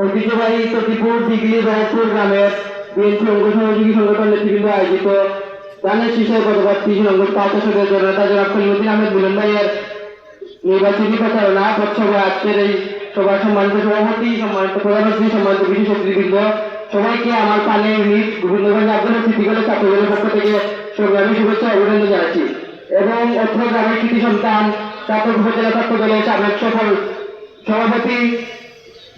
ঐতিহ্যবাহী সতীপুর দিগলি ব্যারাকপুর গ্রামের বিএনপি অঙ্গ সহযোগী সংগঠন নেতৃবৃন্দ আয়োজিত ধানের শীষের গতকাল তিরিশ নম্বর পাঁচ আসনের জনতা জনাব খলিমুদ্দিন আহমেদ মিলন ভাইয়ের নির্বাচনী প্রচারণা, পথসভা, আজকের এই সভার সম্মানিত সভাপতি, সম্মানিত প্রধানমন্ত্রী, সম্মানিত বিশেষ অতিথিবৃন্দ, সবাইকে আমার পানে ইউনিট গোবিন্দগঞ্জ আব্দুল সিদ্দিকলের ছাত্রদলের পক্ষ থেকে সংগ্রামী শুভেচ্ছা অভিনন্দন জানাচ্ছি। এবং অত্র গ্রামের কৃতি সন্তান চাতক উপজেলা ছাত্র দলের সাবেক সফল সভাপতি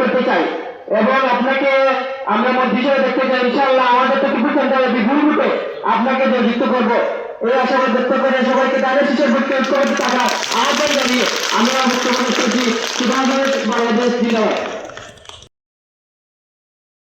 করতে চাই। এবং আপনাকে আমরা মন্ত্রী হিসেবে দেখতে চাই, ইনশাআল্লাহ আমাদের তো কিছু সেন্টারে বিপুল রূপে আপনাকে যুক্ত করব। এই আশাবাদ ব্যক্ত করে সবাইকে তাদের শিশুর ভর্তি করতে টাকা আহ্বান জানিয়ে আমরা মুখ্যমন্ত্রী সুভাষ বাংলাদেশ জিন্দাবাদ।